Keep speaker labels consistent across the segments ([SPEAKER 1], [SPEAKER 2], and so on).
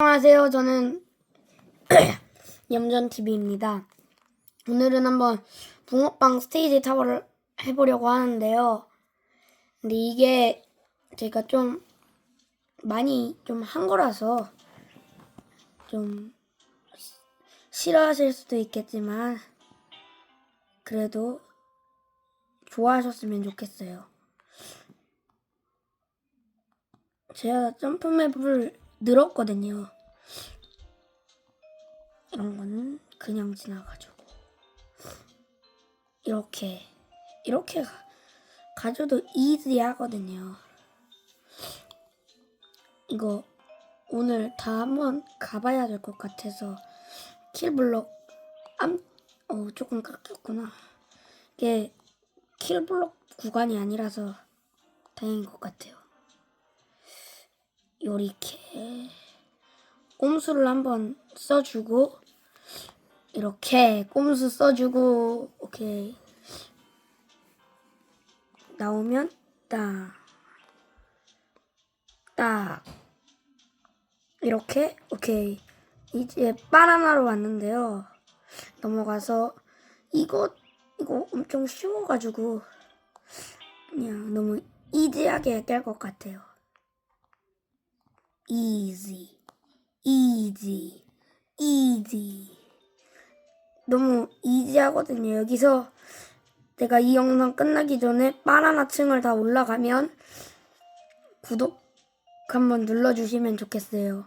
[SPEAKER 1] 안녕하세요. 저는 염전TV입니다. 오늘은 한번 붕어빵 스테이지 타워를 해보려고 하는데요. 근데 이게 제가 좀 많이 좀 한 거라서 좀 싫어하실 수도 있겠지만 그래도 좋아하셨으면 좋겠어요. 제가 점프맵을 늘었거든요. 이런 거는 그냥 지나가죠. 이렇게 이렇게 가, 가져도 이지 하거든요. 이거 오늘 다 한번 가봐야 될 것 같아서 킬블럭 암, 어 조금 깎였구나. 이게 킬블럭 구간이 아니라서 다행인 것 같아요. 요렇게 꼼수를 한번 써주고 이렇게 꼼수 써주고 오케이 나오면 딱 딱 이렇게 오케이 이제 바나나로 왔는데요. 넘어가서 이거 이거 엄청 쉬워가지고 그냥 너무 이지하게 깰 것 같아요 easy, easy, easy. 너무 이지하거든요. 여기서 내가 이 영상 끝나기 전에 바나나 층을 다 올라가면 구독 한번 눌러주시면 좋겠어요.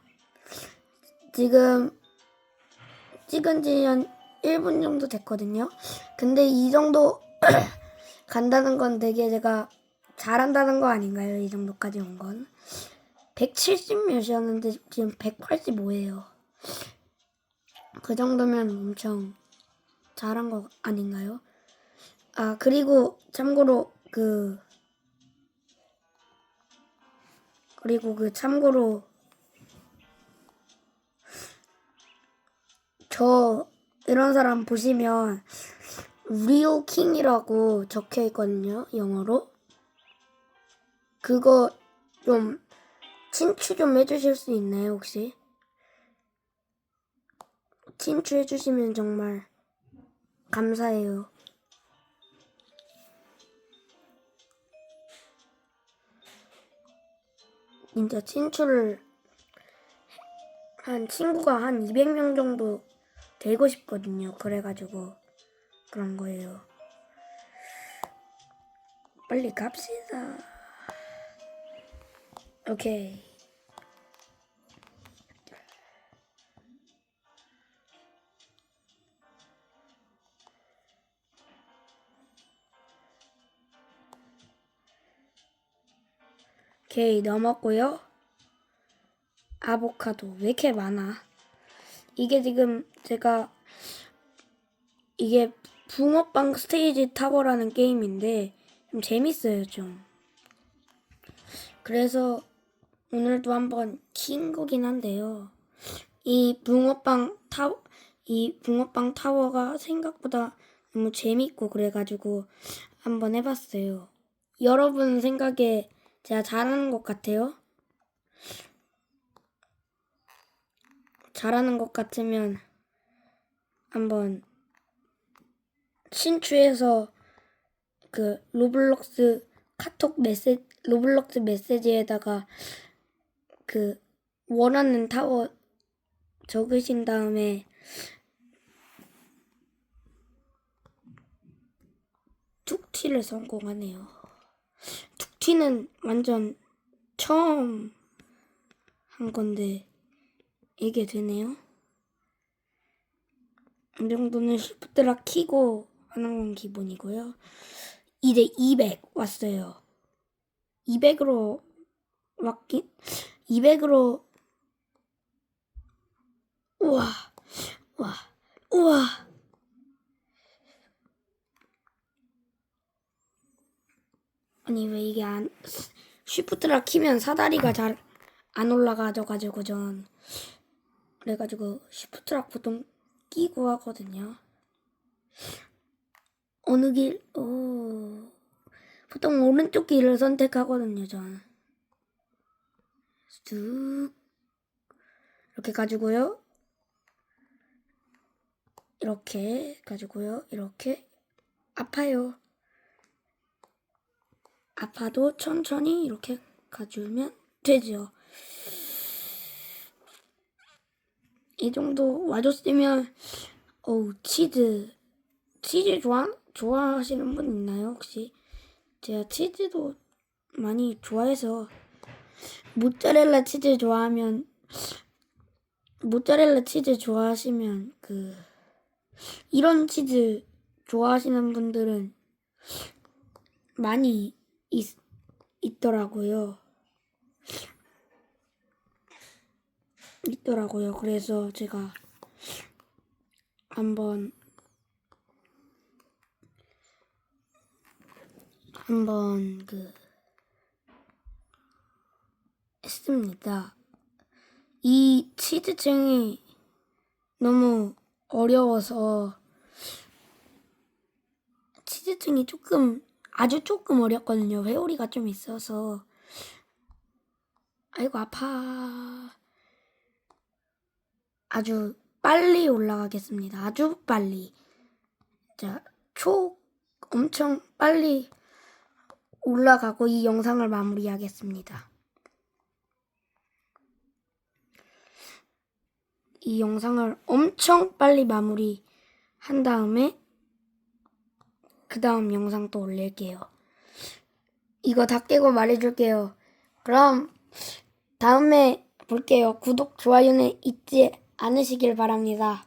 [SPEAKER 1] 지금 찍은 지 한 1분 정도 됐거든요. 근데 이 정도 간다는 건 되게 제가 잘한다는 거 아닌가요? 이 정도까지 온 건. 170 몇이었는데 지금 185예요. 그 정도면 엄청 잘한 거 아닌가요? 아 그리고 참고로 그 그리고 그 참고로 저 이런 사람 보시면 리오 킹이라고 적혀 있거든요 영어로 그거 좀 친추 좀 해주실 수 있나요, 혹시? 친추해주시면 정말 감사해요. 진짜 친추를 한 친구가 한 200명 정도 되고 싶거든요. 그래가지고 그런 거예요. 빨리 갑시다. 오케이. 오케이, 넘었고요. 아보카도 왜 이렇게 많아? 이게 지금 제가 이게 붕어빵 스테이지 타워라는 게임인데 좀 재밌어요, 좀. 그래서 오늘도 한번 킨 거긴 한데요. 이 붕어빵 타워, 이 붕어빵 타워가 생각보다 너무 재밌고 그래가지고 한번 해봤어요. 여러분 생각에 제가 잘하는 것 같아요? 잘하는 것 같으면 한번 신추해서 그 로블록스 카톡 메시지 로블록스 메시지에다가 그 원하는 타워 적으신 다음에 툭튀를 성공하네요. 툭튀는 완전 처음 한 건데 이게 되네요. 이 정도는 시프트라 키고 하는 건 기본이고요. 이제 200 왔어요. 200으로 왔긴 200으로 우와 와 우와 아니 왜 이게 안 쉬프트라 키면 사다리가 잘 안 올라가져 가지고 전 그래가지고 쉬프트락 보통 끼고 하거든요. 어느 길, 오. 보통 오른쪽 길을 선택하거든요, 전. 쑥. 이렇게 가지고요. 이렇게 가지고요. 이렇게 아파요. 아파도 천천히 이렇게 가주면 되죠. 이 정도 와줬으면 어우 치즈 치즈 좋아 좋아하시는 분 있나요 혹시? 제가 치즈도 많이 좋아해서 모짜렐라 치즈 좋아하면 모짜렐라 치즈 좋아하시면 그 이런 치즈 좋아하시는 분들은 많이 있, 있더라고요. 있더라고요. 그래서 제가 한번 한번 그 했습니다. 이 치즈층이 너무 어려워서 치즈층이 조금 아주 조금 어렵거든요. 회오리가 좀 있어서 아이고 아파. 아주 빨리 올라가겠습니다. 아주 빨리. 자, 초 엄청 빨리 올라가고 이 영상을 마무리하겠습니다. 이 영상을 엄청 빨리 마무리 한 다음에 그 다음 영상 또 올릴게요. 이거 다 깨고 말해줄게요. 그럼 다음에 볼게요. 구독, 좋아요는 잊지 않으시길 바랍니다.